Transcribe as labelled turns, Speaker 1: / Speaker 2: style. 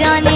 Speaker 1: জানে